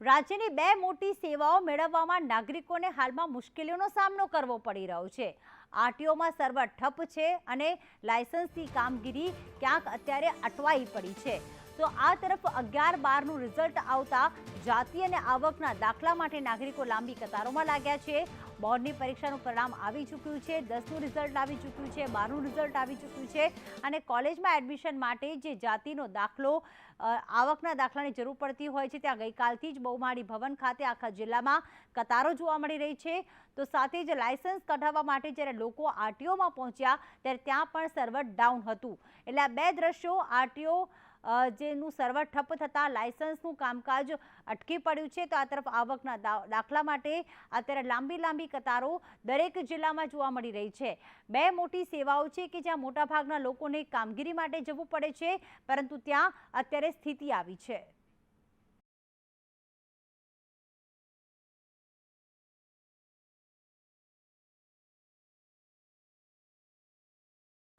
રાજ્યની બે મોટી સેવાઓ મેળવવામાં નાગરિકોને હાલમાં મુશ્કેલીઓનો સામનો કરવો પડી રહ્યો છે. આરટીઓમાં સર્વર ઠપ છે અને લાયસન્સની કામગીરી ક્યાંક અત્યારે અટવાઈ પડી છે. તો આ તરફ અગિયાર બારનું રિઝલ્ટ આવતા જાતિ અને આવકના દાખલા માટે નાગરિકો લાંબી કતારોમાં લાગ્યા છે. બોર્ડની પરીક્ષાનું પરિણામ આવી ચૂક્યું છે. દસનું રિઝલ્ટ આવી ચૂક્યું છે. બારનું રિઝલ્ટ આવી ચૂક્યું છે. અને કોલેજમાં એડમિશન માટે જે જાતિનો દાખલો આવકના દાખલાની જરૂર પડતી હોય છે, ત્યાં ગઈકાલથી જ બહુમાળી ભવન ખાતે આખા જિલ્લામાં કતારો જોવા મળી રહી છે. તો સાથે જ લાયસન્સ કઢાવવા માટે જ્યારે લોકો આરટીઓમાં પહોંચ્યા, ત્યારે ત્યાં પણ સર્વર ડાઉન હતું. એટલે આ બે દ્રશ્યો આરટીઓ જેનું સર્વર ઠપ થતાં લાયસન્સનું કામકાજ અટકી પડ્યું છે. તો આ તરફ આવકના દાખલા માટે અત્યારે લાંબી લાંબી કતારો દરેક જિલ્લામાં જોવા મળી રહી છે. બે મોટી સેવાઓ છે કે જ્યાં મોટાભાગના લોકોને કામગીરી માટે જવું પડે છે, પરંતુ ત્યાં અત્યારે સ્થિતિ આવી છે.